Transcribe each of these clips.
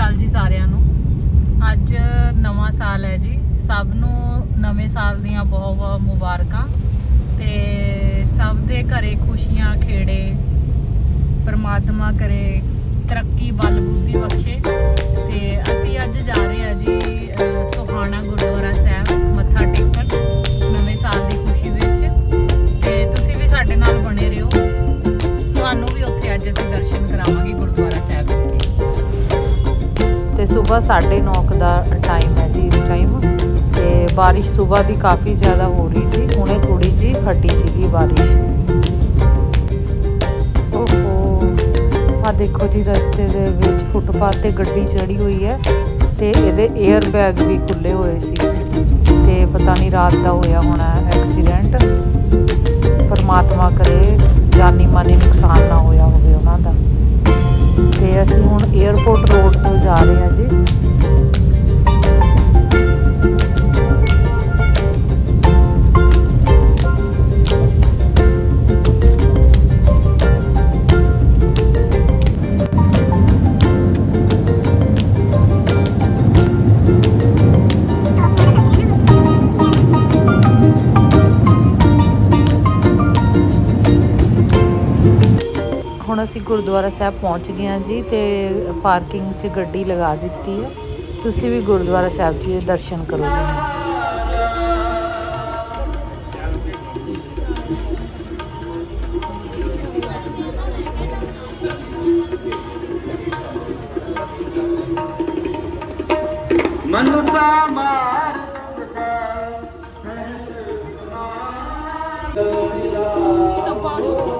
ਅਕਾਲ ਜੀ ਸਾਰਿਆਂ ਨੂੰ। ਅੱਜ ਨਵਾਂ ਸਾਲ ਹੈ ਜੀ। ਸਭ ਨੂੰ ਨਵੇਂ ਸਾਲ ਦੀਆਂ ਬਹੁਤ ਬਹੁਤ ਮੁਬਾਰਕਾਂ ਤੇ ਸਭ ਦੇ ਘਰੇ ਖੁਸ਼ੀਆਂ ਖੇੜੇ, ਪਰਮਾਤਮਾ ਕਰੇ, ਤਰੱਕੀ ਬਲ ਬੁੱਧੀ ਬਖਸ਼ੇ ਤੇ ਅਸੀਂ ਅੱਜ ਜਾ ਰਹੇ ਹਾਂ ਜੀ ਸੁਹਾਣਾ ਗੁਰੂ ਸਵੇਰ 9:30 ਦਾ ਟਾਈਮ ਹੈ ਜੀ ਇਸ ਟਾਈਮ ਤੇ ਬਾਰਿਸ਼ ਸਵੇਰ ਦੀ ਕਾਫੀ ਜ਼ਿਆਦਾ ਹੋ ਰਹੀ ਸੀ। ਹੁਣੇ ਥੋੜੀ ਜੀ ਹਟੀ ਸੀਗੀ ਬਾਰਿਸ਼। ਓਹੋ। ਆ ਦੇਖੋ ਜੀ, ਰਸਤੇ ਦੇ ਵਿੱਚ ਫੁੱਟਪਾਥ ਤੇ ਗੱਡੀ ਚੜੀ ਹੋਈ ਹੈ ਤੇ ਇਹਦੇ 에ਅਰ ਬੈਗ ਵੀ ਖੁੱਲੇ ਹੋਏ ਸੀ। ਤੇ ਪਤਾ ਨਹੀਂ ਰਾਤ ਦਾ ਹੋਇਆ ਹੋਣਾ ਐਕਸੀਡੈਂਟ ਪਰਮਾਤਮਾ ਕਰੇ, ਜਾਨੀ ਮਾਨੀ ਨੁਕਸਾਨ ਨਾ ਹੋਇਆ ਹੋਵੇ ਉਹਨਾਂ ਦਾ। ਤੇ ਅਸੀਂ ਹੁਣ 에ਅਰਪੋਰਟ ਰੋਡ ਤੋਂ ਜਾ ਰਹੇ ਹਾਂ ਜੀ। ਹੁਣ ਅਸੀਂ ਗੁਰਦੁਆਰਾ ਸਾਹਿਬ ਪਹੁੰਚ ਗਏ ਹਾਂ ਜੀ ਤੇ ਪਾਰਕਿੰਗ 'ਚ ਗੱਡੀ ਲਗਾ ਦਿੱਤੀ ਹੈ ਤੁਸੀਂ ਵੀ ਗੁਰਦੁਆਰਾ ਸਾਹਿਬ ਜੀ ਦੇ ਦਰਸ਼ਨ ਕਰੋ ਜੀ। ਮਨਸਾ ਮਾਰ ਸਤਿਗੁਰ ਦਾਤਾ ਮੇਲ ਮਿਲਾਵੋ ਸਤਿਗੁਰ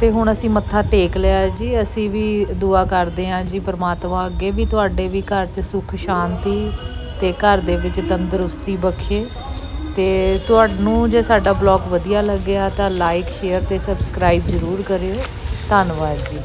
ਤੇ ਹੁਣ ਅਸੀਂ ਮੱਥਾ ਟੇਕ ਲਿਆ ਜੀ। ਅਸੀਂ ਵੀ ਦੁਆ ਕਰਦੇ ਹਾਂ ਜੀ ਪਰਮਾਤਮਾ ਅੱਗੇ ਵੀ ਤੁਹਾਡੇ ਵੀ ਘਰ 'ਚ ਸੁੱਖ, ਸ਼ਾਂਤੀ ਤੇ ਘਰ ਦੇ ਵਿੱਚ ਤੰਦਰੁਸਤੀ ਬਖਸ਼ੇ। ਤੇ ਤੁਹਾਨੂੰ ਜੇ ਸਾਡਾ ਬਲੌਗ ਵਧੀਆ ਲੱਗਿਆ ਤਾਂ ਲਾਈਕ, ਸ਼ੇਅਰ ਤੇ ਸਬਸਕ੍ਰਾਈਬ ਜ਼ਰੂਰ ਕਰਿਓ। ਧੰਨਵਾਦ ਜੀ।